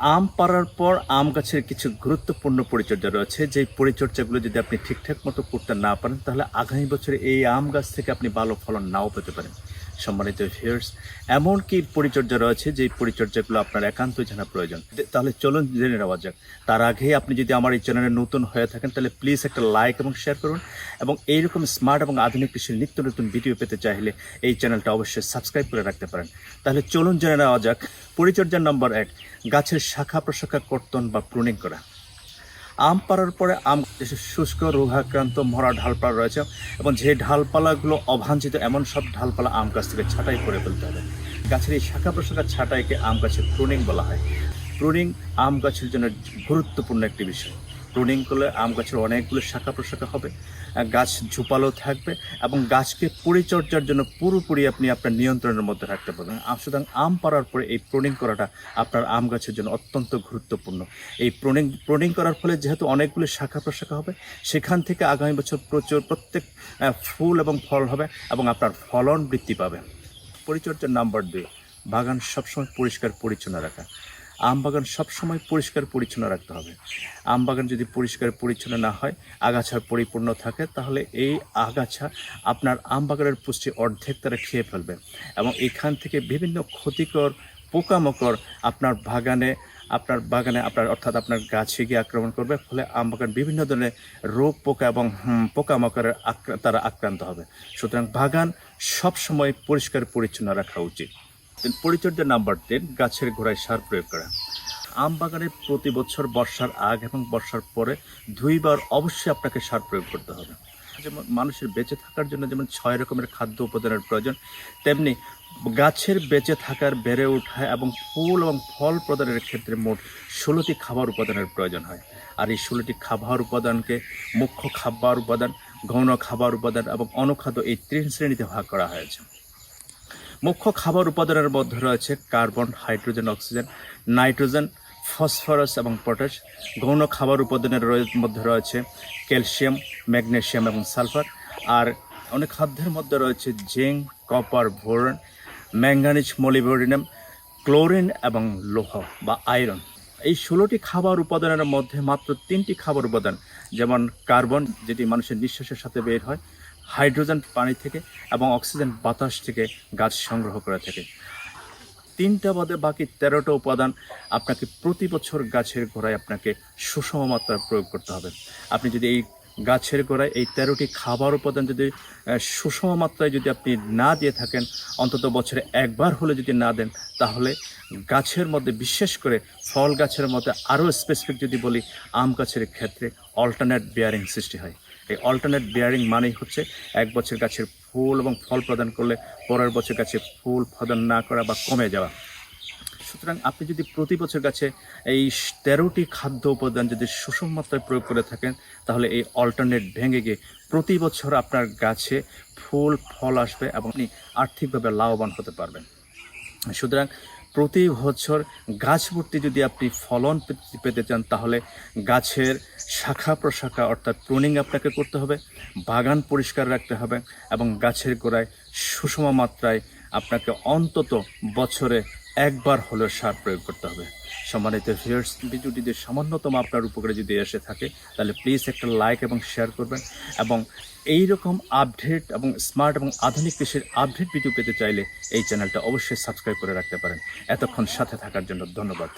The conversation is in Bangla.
আম পাড়ার পর আম গাছের কিছু গুরুত্বপূর্ণ পরিচর্যা রয়েছে। যেই পরিচর্যাগুলো যদি আপনি ঠিকঠাক মতো করতে না পারেন, তাহলে আগামী বছরে এই আম গাছ থেকে আপনি ভালো ফলন নাও পেতে পারেন। সম্মানিত ভিউয়ার্স এমন কি পরিচর্যা রয়েছে যে পরিচর্যাগুলো আপনার একান্তই জানা প্রয়োজন? তাহলে চলুন জেনে নেওয়া যাক। তার আগে আপনি যদি আমার এই চ্যানেলে নতুন হয়ে থাকেন, তাহলে প্লিজ একটা লাইক এবং শেয়ার করুন এবং এইরকম স্মার্ট এবং আধুনিক কৃষির নিত্য নতুন ভিডিও পেতে চাইলে এই চ্যানেলটা অবশ্যই সাবস্ক্রাইব করে রাখতে পারেন। তাহলে চলুন জেনে নেওয়া যাক। পরিচর্যা নম্বর এক, গাছের শাখা প্রশাখা কর্তন বা প্রুনিং করা আম পাড়ার পরে আম শুষ্ক, রোগাক্রান্ত, মরা ঢালপালা রয়েছে এবং যে ঢালপালাগুলো অভাঞ্ছিত এমন সব ঢালপালা আম গাছ থেকে ছাঁটাই করে ফেলতে হবে। গাছের এই শাখা প্রশাখা ছাঁটাইকে আম গাছের প্রুনিং বলা হয়। প্রুনিং আম গাছের জন্য গুরুত্বপূর্ণ একটি বিষয়। প্রুনিং করলে আম গাছের অনেকগুলো শাখা প্রশাখা হবে গাছ ঝুপালো থাকবে এবং গাছকে পরিচর্যার জন্য পুরোপুরি আপনি আপনার নিয়ন্ত্রণের মধ্যে রাখতে পারবেন। সুতরাং আম পাড়ার পরে এই প্রুনিং করাটা আপনার আম গাছের জন্য অত্যন্ত গুরুত্বপূর্ণ। এই প্রুনিং প্রুনিং করার ফলে যেহেতু অনেকগুলো শাখা প্রশাখা হবে, সেখান থেকে আগামী বছর প্রচুর প্রত্যেক ফুল এবং ফল হবে এবং আপনার ফলন বৃদ্ধি পাবে। পরিচর্যার নাম্বার দুই, বাগান সবসময় পরিষ্কার পরিচ্ছন্ন রাখা। আম বাগান সবসময় পরিষ্কার পরিচ্ছন্ন রাখতে হবে। আম বাগান যদি পরিষ্কার পরিচ্ছন্ন না হয়, আগাছা পরিপূর্ণ থাকে, তাহলে এই আগাছা আপনার আম বাগানের পুষ্টি অর্ধেক তারা খেয়ে ফেলবে এবং এখান থেকে বিভিন্ন ক্ষতিকর, পোকামাকড় আপনার বাগানে আপনার বাগানে আপনার অর্থাৎ আপনার গাছে গিয়ে আক্রমণ করবে, ফলে আম বাগান বিভিন্ন ধরনের রোগ, পোকা এবং পোকামাকড়ের তারা আক্রান্ত হবে। সুতরাং বাগান সবসময় পরিষ্কার পরিচ্ছন্ন রাখা উচিত। পরিচর্যা নাম্বার তিন, গাছের গোড়ায় সার প্রয়োগ করা। আম বাগানে প্রতি বছর বর্ষার আগ এবং বর্ষার পরে দুইবার অবশ্যই আপনাকে সার প্রয়োগ করতে হবে। যেমন মানুষের বেঁচে থাকার জন্য যেমন ছয় রকমের খাদ্য উপাদানের প্রয়োজন, তেমনি গাছের বেঁচে থাকার, বেড়ে ওঠা এবং ফুল এবং ফল প্রদানের ক্ষেত্রে মোট ষোলোটি খাবার উপাদানের প্রয়োজন হয়। আর এই ষোলোটি খাবার উপাদানকে মুখ্য খাবার উপাদান গৌণ খাবার উপাদান এবং অনুখাদ্য এই তিন শ্রেণীতে ভাগ করা হয়েছে। মুখ্য খাবার উপাদানের মধ্যে রয়েছে carbon, hydrogen, oxygen, nitrogen, phosphorus এবং পটাশ। গৌণ খাবার উপাদানের মধ্যে রয়েছে ক্যালসিয়াম ম্যাগনেশিয়াম এবং সালফার। আর অনেক খাদ্যের মধ্যে রয়েছে zinc, copper boron manganese molybdenum, chlorine এবং লোহ বা আয়রন। এই ষোলোটি খাবার উপাদানের মধ্যে মাত্র তিনটি খাবার উপাদান, যেমন কার্বন, যেটি মানুষের নিঃশ্বাসের সাথে বের হয় হাইড্রোজেন পানি থেকে এবং অক্সিজেন বাতাস থেকে গাছ সংগ্রহ করে থাকে। তিনটা বাদে বাকি তেরোটা উপাদান আপনাকে প্রতি বছর গাছের গোড়ায় আপনাকে সুষম মাত্রায় প্রয়োগ করতে হবে। আপনি যদি এই গাছের গোড়ায় এই তেরোটি খাবার উপাদান যদি সুষম মাত্রায় যদি আপনি না দিয়ে থাকেন, অন্তত বছরে একবার হলে যদি না দেন, তাহলে গাছের মধ্যে, বিশেষ করে ফল গাছের মধ্যে আরও স্পেসিফিক যদি বলি, আম গাছের ক্ষেত্রে অল্টারনেট বেয়ারিং সৃষ্টি হয়। এই অল্টারনেট বেয়ারিং মানেই হচ্ছে এক বছর গাছের ফুল এবং ফল প্রদান করলে পরের বছর গাছে ফুল প্রদান না করা বা কমে যাওয়া। সুতরাং আপনি যদি প্রতি বছর গাছে এই তেরোটি খাদ্য উপাদান যদি সুষম মাত্রায় প্রয়োগ করে থাকেন, তাহলে এই অল্টারনেট ভেঙে গিয়ে প্রতি বছর আপনার গাছে ফুল, ফল আসবে এবং আপনি আর্থিকভাবে লাভবান হতে পারবেন। সুতরাং প্রতি বছর গাছ ভর্তি যদি আপনি ফলন পেতে চান, তাহলে গাছের শাখা প্রশাখা, অর্থাৎ প্রুনিং আপনাকে করতে হবে, বাগান পরিষ্কার রাখতে হবে এবং গাছের গোড়ায় সুষম মাত্রায় আপনাকে অন্তত বছরে একবার হলেও সার প্রয়োগ করতে হবে। সম্মানিত ভিউয়ার্স ভিডিওটি যদি সামান্যতম আপনার উপকারে যদি এসে থাকে, তাহলে প্লিজ একটা লাইক এবং শেয়ার করবেন এবং এই রকম আপডেট এবং স্মার্ট এবং আধুনিক কৃষির আপডেট ভিডিও পেতে চাইলে এই চ্যানেলটা অবশ্যই সাবস্ক্রাইব করে রাখতে পারেন। এতক্ষণ সাথে থাকার জন্য ধন্যবাদ।